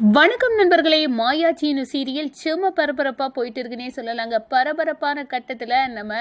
வணக்கம் நண்பர்களே. மாயா சீனு சீரியல் செம பரபரப்பாக போயிட்டு இருக்குன்னே சொல்லலாங்க. பரபரப்பான கட்டத்தில் நம்ம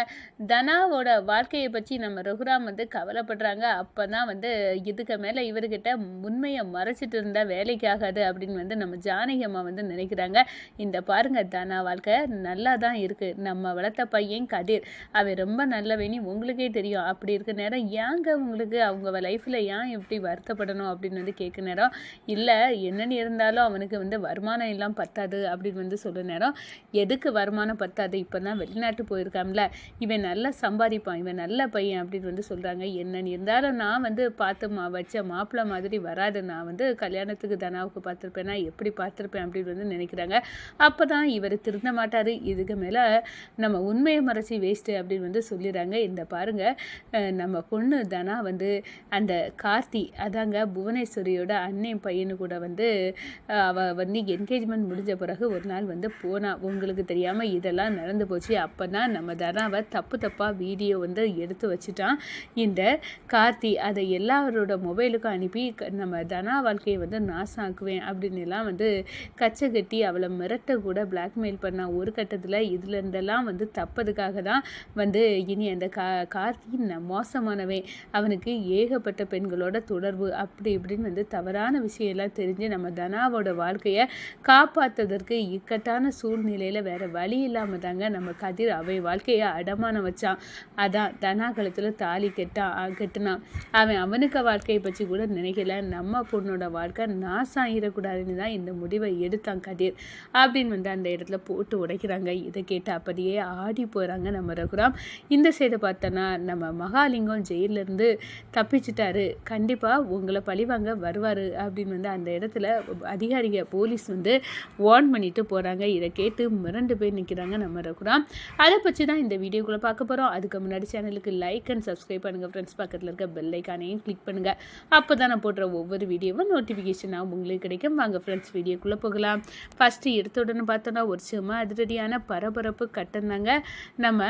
தனாவோட வாழ்க்கையை பற்றி நம்ம ரகுராம் வந்து கவலைப்படுறாங்க. அப்போ தான் வந்து இதுக்கு மேலே இவர்கிட்ட உண்மையை மறைச்சிட்டு இருந்தால் வேலைக்கு ஆகாது அப்படின்னு வந்து நம்ம ஜானகி அம்மா வந்து நினைக்கிறாங்க. இந்த பாருங்க தனா வாழ்க்கை நல்லா தான் இருக்குது நம்ம வளர்த்த பையன் கதிர். அவன் ரொம்ப நல்லவனி உங்களுக்கே தெரியும். அப்படி இருக்க நேரம் ஏங்க உங்களுக்கு அவங்க லைஃப்பில் ஏன் இப்படி வருத்தப்படணும் அப்படின்னு வந்து கேட்க நேரம்? இல்லை என்னன்னு இருந்தாலும் அவனுக்கு வந்து வருமானம் எல்லாம் பத்தாது அப்படின்னு வந்து சொல்ல நேரம் எதுக்கு வருமானம் பத்தாது? இப்போ தான் வெளிநாட்டு போயிருக்கான்ல. இவன் நல்லா சம்பாதிப்பான் இவன் நல்ல பையன் அப்படின்னு வந்து சொல்கிறாங்க என்னன்னு இருந்தாலும் நான் வந்து பார்த்து மா வச்ச மாப்பிள்ளை மாதிரி வராது. நான் வந்து கல்யாணத்துக்கு தனாவுக்கு பார்த்துருப்பேன்னா எப்படி பார்த்துருப்பேன் அப்படின்னு வந்து நினைக்கிறாங்க. அப்போ தான் இவர் திருந்த மாட்டார். இதுக்கு மேலே நம்ம உண்மையை மறைச்சி வேஸ்ட்டு அப்படின்னு வந்து சொல்லிடுறாங்க. இந்த பாருங்க நம்ம பொண்ணு தனா வந்து அந்த கார்த்தி அதாங்க புவனேஸ்வரியோட அண்ணன் பையனு கூட வந்து அவள் வந்து என்கேஜ்மெண்ட் முடிஞ்ச பிறகு ஒரு நாள் வந்து போனா. உங்களுக்கு தெரியாமல் இதெல்லாம் நடந்து போச்சு. அப்போ தான் நம்ம தனாவை தப்பு தப்பாக வீடியோ வந்து எடுத்து வச்சுட்டான். இந்த கார்த்தி அதை எல்லாரோட மொபைலுக்கும் அனுப்பி நம்ம தனா வாழ்க்கையை வந்து நாசாக்குவேன் அப்படின்னு எல்லாம் வந்து கச்சை கட்டி அவளை மிரட்ட கூட பிளாக்மெயில் பண்ணா. ஒரு கட்டத்தில் இதுலேருந்தெல்லாம் வந்து தப்பதுக்காக தான் வந்து இனி அந்த கா கார்த்தியின் மோசமானவன். அவனுக்கு ஏகப்பட்ட பெண்களோட தொடர்பு. அப்படி இப்படின்னு வந்து தவறான விஷயம் எல்லாம் தெரிஞ்சு நம்ம தனாவோட வாழ்க்கையை காப்பாற்றுறதற்கு இக்கட்டான சூழ்நிலையில் வேற வழி இல்லாமல் தாங்க நம்ம கதிர் அவை வாழ்க்கையை அடமானம் வச்சான். அதான் தனாகலத்தில் தாலி கெட்டான் கெட்டினான். அவன் அவனுக்கு வாழ்க்கையை பற்றி கூட நினைக்கல. நம்ம பொண்ணோட வாழ்க்கை நாசம் ஆகிடக்கூடாதுன்னு தான் இந்த முடிவை எடுத்தான் கதிர். அப்படின்னு வந்து அந்த இடத்துல போட்டு உடைக்கிறாங்க. இதை கேட்டு அப்படியே ஆடி போகிறாங்க நம்ம ரகுராம். இந்த சைடு பார்த்தோன்னா நம்ம மகாலிங்கம் ஜெயிலிருந்து தப்பிச்சிட்டாரு. கண்டிப்பாக உங்களை பழிவாங்க வருவார் அப்படின்னு வந்து அந்த இடத்துல அதிகாரிக போலீஸ் வந்து வார்ன் பண்ணிட்டு போகிறாங்க இதை கேட்டு மிரண்டு போய் நிற்கிறாங்க நம்ம ரகுராம் அதை பற்றி தான் இந்த வீடியோக்குள்ளே பார்க்க போகிறோம் அதுக்கு முன்னாடி சேனலுக்கு லைக் அண்ட் சப்ஸ்கிரைப் பண்ணுங்கள் ஃப்ரெண்ட்ஸ் பக்கத்தில் இருக்க பெல் ஐக்கானையும் கிளிக் பண்ணுங்கள் அப்போ தான் நான் போடுற ஒவ்வொரு வீடியோவும் நோட்டிஃபிகேஷனாக உங்களுக்கு கிடைக்கும். வாங்க ஃப்ரெண்ட்ஸ் வீடியோக்குள்ளே போகலாம். ஃபஸ்ட்டு எடுத்த உடனே பார்த்தோன்னா ஒரு சும்மா அதிரடியான பரபரப்பு கட்டந்தாங்க. நம்ம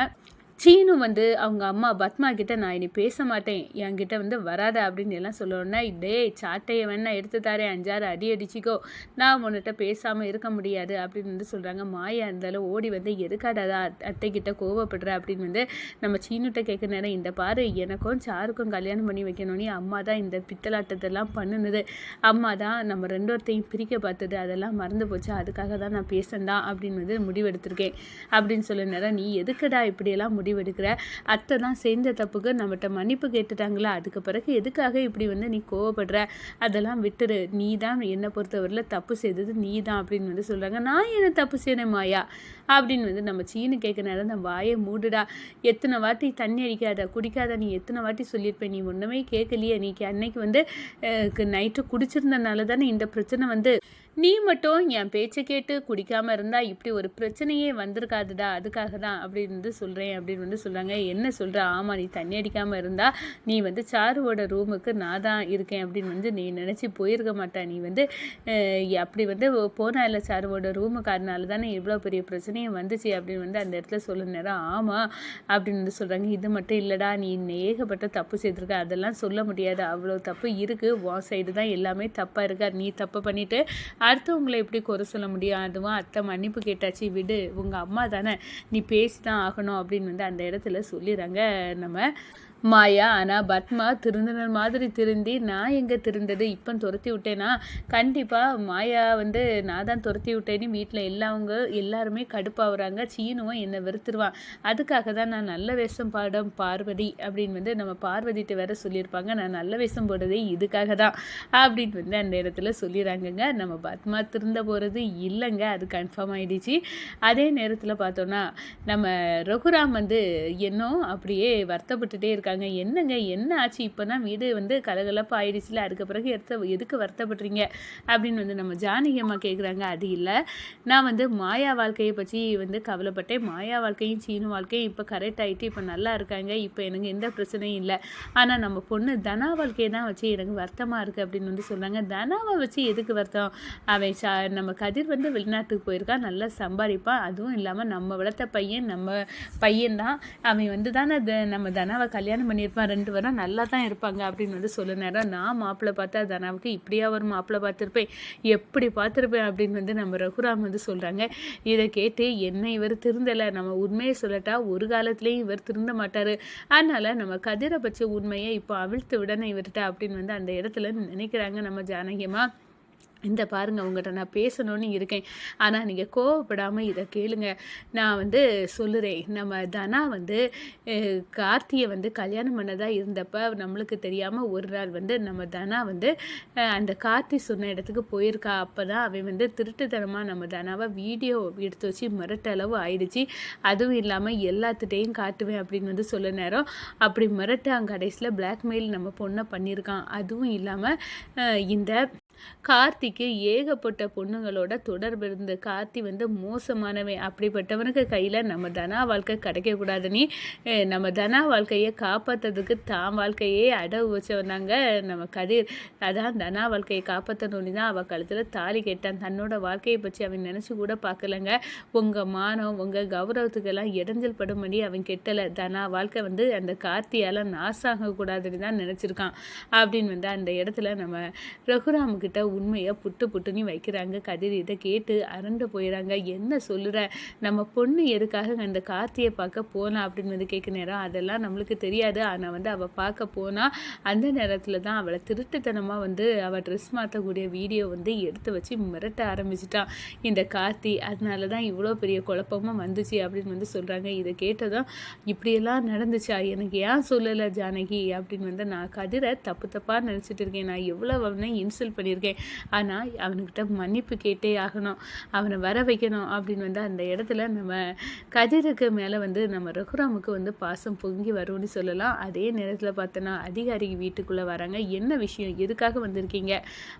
சீனு வந்து அவங்க அம்மா பத்மா கிட்ட நான் இனி பேச மாட்டேன். என்கிட்ட வந்து வராத அப்படின்னு எல்லாம் சொல்லணுன்னா டேய் சாட்டையை வேணா எடுத்து தாரேன். அஞ்சாறு அடி அடிச்சிக்கோ. நான் உன்கிட்ட பேசாமல் இருக்க முடியாது அப்படின்னு வந்து சொல்கிறாங்க மாயா இருந்தாலும் ஓடி வந்து எதுக்காடாதா அத்தை கிட்ட கோவப்படுற? அப்படின்னு வந்து நம்ம சீனுகிட்ட கேட்க நேரம் இந்த பாரு எனக்கும் சாருக்கும் கல்யாணம் பண்ணி வைக்கணும்னு அம்மா தான் இந்த பித்தலாட்டத்தெல்லாம் பண்ணுனது. அம்மா தான் நம்ம ரெண்டோர்த்தையும் பிரிக்க பார்த்தது. அதெல்லாம் மறந்து போச்சு. அதுக்காக தான் நான் பேசண்டா அப்படின்னு வந்து முடிவெடுத்திருக்கேன். அப்படின்னு சொல்ல நேரம் நீ எதுக்குடா இப்படியெல்லாம் முடிவெடுக்கிற அத்தை தான் சேர்ந்த தப்புக்கு நம்மகிட்ட மன்னிப்பு கேட்டுட்டாங்களா? அதுக்கு பிறகு எதுக்காக இப்படி வந்து நீ கோவப்படுற? அதெல்லாம் விட்டுரு. நீ தான் என்னை பொறுத்தவரையில் தப்பு செய்தது நீ தான் அப்படின்னு வந்து சொல்கிறாங்க நான் என்ன தப்பு செய்யணும் மாயா? அப்படின்னு வந்து நம்ம சீனு கேட்க நேரம் அந்த வாயை மூடுடா. எத்தனை வாட்டி தண்ணி அடிக்காத குடிக்காத நீ எத்தனை வாட்டி சொல்லியிருப்பேன். நீ ஒன்றுமே கேட்கலையே. நீ அன்னைக்கு வந்து நைட்டு குடிச்சிருந்தனால தானே இந்த பிரச்சனை வந்து நீ மட்டும் என் பேச்சை கேட்டு குடிக்காமல் இருந்தால் இப்படி ஒரு பிரச்சனையே வந்திருக்காதுடா அதுக்காக தான் அப்படின்னு வந்து சொல்கிறேன் அப்படின்னு வந்து சொல்கிறாங்க என்ன சொல்கிற ஆமாம் நீ தண்ணி அடிக்காமல் இருந்தால் நீ வந்து சாருவோட ரூமுக்கு நான் தான் இருக்கேன் அப்படின்னு வந்து நீ நினச்சி போயிருக்க மாட்டா. நீ வந்து அப்படி வந்து போனா இல்லை சாருவோட ரூமுக்காரனால தானே இவ்வளோ பெரிய பிரச்சனையும் வந்துச்சு அப்படின்னு வந்து அந்த இடத்துல சொல்ல நேரம் ஆமாம் அப்படின்னு வந்து சொல்கிறாங்க இது மட்டும் இல்லைடா நீ ஏகப்பட்ட தப்பு செய்திருக்க. அதெல்லாம் சொல்ல முடியாது. அவ்வளோ தப்பு இருக்குது உன் சைடு தான் எல்லாமே தப்பாக இருக்கா. நீ தப்பு பண்ணிவிட்டு அடுத்தவங்களை எப்படி குறை சொல்ல முடியும்? அதுவும் அத்தை மன்னிப்பு கேட்டாச்சு விடு. உங்கள் அம்மா தானே நீ பேசி தான் ஆகணும் அப்படின்னு வந்து அந்த இடத்துல சொல்லிடுறாங்க. நம்ம மாயா ஆனால் பத்மா திருந்தினர் மாதிரி திருந்தி நான் எங்கே திருந்தது? இப்போ துரத்தி விட்டேனா? கண்டிப்பாக மாயா வந்து நான் தான் துரத்தி விட்டேன்னு வீட்டில் எல்லாவங்க எல்லாருமே கடுப்பாகிறாங்க சீனுவும் என்னை வெறுத்துருவான் அதுக்காக தான் நான் நல்ல வேஷம் பாடம் பார்வதி அப்படின்னு வந்து நம்ம பார்வதிட்டு வேற சொல்லியிருப்பாங்க. நான் நல்ல வேஷம் போடுறதே இதுக்காக தான் அப்படின்னு வந்து அந்த இடத்துல சொல்லிடுறாங்கங்க நம்ம பத்மா திருந்த போகிறது இல்லைங்க. அது கன்ஃபார்ம் ஆகிடுச்சு அதே நேரத்தில் பார்த்தோன்னா நம்ம ரகுராம் வந்து என்னோ அப்படியே வருத்தப்பட்டுட்டே இருக்காங்க. என்னங்க என்ன ஆச்சு? இப்போ தான் வீடு வந்து கலகலப்பாக ஆயிடுச்சுல அதுக்கு பிறகு எடுத்த எதுக்கு வருத்தப்படுறீங்க? அப்படின்னு வந்து நம்ம ஜானகி அம்மா கேட்குறாங்க அது இல்லை. நான் வந்து மாயா வாழ்க்கையை பற்றி வந்து கவலைப்பட்டேன். மாயா வாழ்க்கையும் சீன வாழ்க்கையும் இப்போ கரெக்ட் ஆகிட்டு இப்போ நல்லா இருக்காங்க. இப்போ எனக்கு எந்த பிரச்சனையும் இல்லை. ஆனால் நம்ம பொண்ணு தனா வாழ்க்கையை தான் வச்சு எனக்கு வருத்தமாக இருக்குது அப்படின்னு வந்து சொல்கிறாங்க தனாவை வச்சு எதுக்கு வருத்தம்? அவன் சா நம்ம கதிர் வந்து வெளிநாட்டுக்கு போயிருக்கான். நல்லா சம்பாதிப்பான். அதுவும் இல்லாமல் நம்ம வளர்த்த பையன் நம்ம பையன் தான் அவன் வந்து தானே நம்ம தனாவை கல்யாணம் கல்யாணம் பண்ணியிருப்பான் ரெண்டு பேரும் நல்லா தான் இருப்பாங்க அப்படின்னு வந்து சொல்ல நேரம் நான் மாப்பிள்ளை பார்த்தா தனாவுக்கு இப்படியா ஒரு மாப்பிள்ளை பார்த்துருப்பேன். எப்படி பார்த்துருப்பேன் அப்படின்னு வந்து நம்ம ரகுராம் வந்து சொல்கிறாங்க இதை கேட்டு என்ன இவர் திருந்தலை. நம்ம உண்மையை சொல்லட்டா ஒரு காலத்துலேயும் இவர் திருந்த மாட்டார். அதனால் நம்ம கதிரை உண்மையை இப்போ அவிழ்த்து விடணும் இவர்கிட்ட அப்படின்னு வந்து அந்த இடத்துல நினைக்கிறாங்க நம்ம ஜானகியமாக இந்த பாருங்க உங்கள்கிட்ட நான் பேசணும்னு இருக்கேன். ஆனால் நீங்கள் கோவப்படாமல் இதை கேளுங்க. நான் வந்து சொல்லுறேன். நம்ம தனா வந்து கார்த்தியை வந்து கல்யாணம் பண்ணதாக இருந்தப்போ நம்மளுக்கு தெரியாமல் ஒரு நாள் வந்து நம்ம தனா வந்து அந்த கார்த்தி சொன்ன இடத்துக்கு போயிருக்கா. அப்போ தான் அவன் வந்து திருட்டுத்தனமாக நம்ம தனாவை வீடியோ எடுத்து வச்சு மிரட்டளவு ஆயிடுச்சு. அதுவும் இல்லாமல் எல்லாத்துட்டையும் காட்டுவேன் அப்படின்னு வந்து சொல்ல நேரம். அப்படி மிரட்டு அங்கே கடைசியில் பிளாக்மெயில் நம்ம பொண்ணை பண்ணியிருக்கான். அதுவும் இல்லாமல் இந்த கார்த்திக்கு ஏகப்பட்ட பொண்ணுங்களோட தொடர்பு இருந்து கார்த்தி வந்து மோசமானவன் அப்படிப்பட்டவனுக்கு கையில் நம்ம தனா வாழ்க்கை கிடைக்கக்கூடாதுன்னு நம்ம தனா வாழ்க்கையை காப்பாற்றுறதுக்கு தான் வாழ்க்கையே அடவு வச்சவனாங்க நம்ம கதிர். அதான் தனா வாழ்க்கையை காப்பாற்றணும்னு தான் அவள் கழுத்தில் தாலி கேட்டான். தன்னோட வாழ்க்கையை பற்றி அவன் நினச்சி கூட பார்க்கலங்க. உங்கள் மானம் உங்கள் கௌரவத்துக்கெல்லாம் இடைஞ்சல் படும்படி அவன் கெட்டலை. தனா வாழ்க்கை வந்து அந்த கார்த்தியால் நாசாகக்கூடாதுன்னு தான் நினச்சிருக்கான். அப்படின்னு வந்து அந்த இடத்துல நம்ம ரகுராமுக்கு கிட்ட உண்மையை புட்டு புட்டுன்னு வைக்கிறாங்க. கதிர் இதை கேட்டு அரண்டு போயிடறாங்க என்ன சொல்லுற நம்ம பொண்ணு எதுக்காக அந்த கார்த்தியை பார்க்க போனா? அப்படின்னு வந்து கேட்க நேரம். அதெல்லாம் நம்மளுக்கு தெரியாது. ஆனால் வந்து அவள் பார்க்க போனா அந்த நேரத்தில் தான் அவளை திருட்டுத்தனமாக வந்து அவள் ட்ரெஸ் மாற்றக்கூடிய வீடியோ வந்து எடுத்து வச்சு மிரட்ட ஆரம்பிச்சிட்டான் இந்த கார்த்தி அதனால தான் இவ்வளோ பெரிய குழப்பமும் வந்துச்சு அப்படின்னு வந்து சொல்கிறாங்க இதை கேட்டதும் இப்படியெல்லாம் நடந்துச்சா? எனக்கு ஏன் சொல்லலை ஜானகி? அப்படின்னு வந்து நான் கதிரை தப்பு தப்பாக நினச்சிட்டு இருக்கேன். நான் எவ்வளோ இன்சல்ட் பண்ணி சொல்லியிருக்கேன். ஆனால் அவனுக்கிட்ட மன்னிப்பு கேட்டே ஆகணும். அவனை வர வைக்கணும் அப்படின்னு வந்து அந்த இடத்துல நம்ம கதிருக்கு மேலே வந்து நம்ம ரகுராமுக்கு வந்து பாசம் பொங்கி வரும்னு சொல்லலாம். அதே நேரத்தில் பார்த்தோன்னா அதிகாரி வீட்டுக்குள்ளே வராங்க. என்ன விஷயம்? எதுக்காக வந்திருக்கீங்க?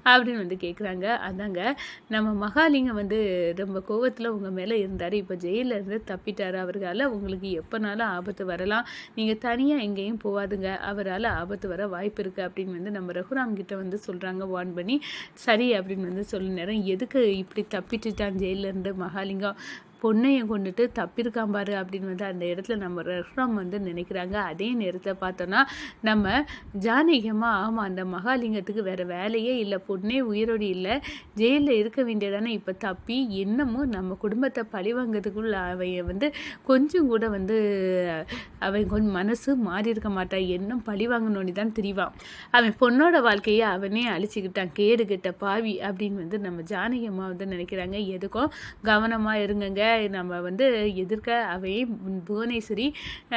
அப்படின்னு வந்து கேட்குறாங்க அதாங்க நம்ம மகாலிங்கம் வந்து ரொம்ப கோவத்தில் உங்கள் மேலே இருந்தார். இப்போ ஜெயிலில் இருந்து தப்பிட்டார். அவர்களால் உங்களுக்கு எப்போனாலும் ஆபத்து வரலாம்? நீங்கள் தனியாக எங்கேயும் போகாதுங்க அவரால் ஆபத்து வர வாய்ப்பு இருக்குது அப்படின்னு வந்து நம்ம ரகுராம் கிட்ட வந்து சொல்கிறாங்க வார்ன் பண்ணி. சரி அப்படின்னு வந்து சொல்ல நேரம் எதுக்கு இப்படி தப்பிட்டுட்டான் ஜெயிலேருந்து மகாலிங்கம்? பொண்ணையும் கொண்டுட்டு தப்பியிருக்கான் பாரு அப்படின்னு வந்து அந்த இடத்துல நம்ம ரஹ்ராம் வந்து நினைக்கிறாங்க. அதே நேரத்தில் பார்த்தோன்னா நம்ம ஜானகியமாக ஆமாம் அந்த மகாலிங்கத்துக்கு வேறு வேலையே இல்லை பொண்ணே உயிரோடு இல்லை ஜெயிலில் இருக்க வேண்டியதானே இப்போ தப்பி இன்னமும் நம்ம குடும்பத்தை பழிவாங்கிறதுக்குள்ள அவன் வந்து கொஞ்சம் கூட வந்து அவன் கொஞ்சம் மனசு மாறி இருக்க மாட்டான் இன்னும் பழி வாங்கணும்னு தான் தெரிவான். அவன் பொண்ணோட வாழ்க்கையை அவனே அழிச்சுக்கிட்டான் கேடுகிட்ட பாவி அப்படின்னு வந்து நம்ம ஜானகி அம்மா வந்து நினைக்கிறாங்க. எதுக்கும் கவனமாக இருங்கங்க. நம்ம வந்து எதிர்க்க அவை புவனேஸ்வரி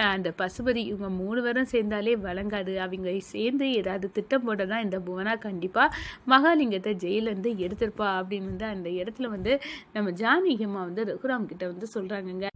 அந்த பசுபதி இவங்க மூணு பேரும் சேர்ந்தாலே வழங்காது. அவங்க சேர்ந்து ஏதாவது திட்டம் போட்டால் தான் இந்த புவனா கண்டிப்பாக மகாலிங்கத்தை ஜெயிலேருந்து எடுத்திருப்பா அப்படின்னு வந்து அந்த இடத்துல வந்து நம்ம ஜானகி அம்மா வந்து ரகுராம் கிட்ட வந்து சொல்கிறாங்கங்க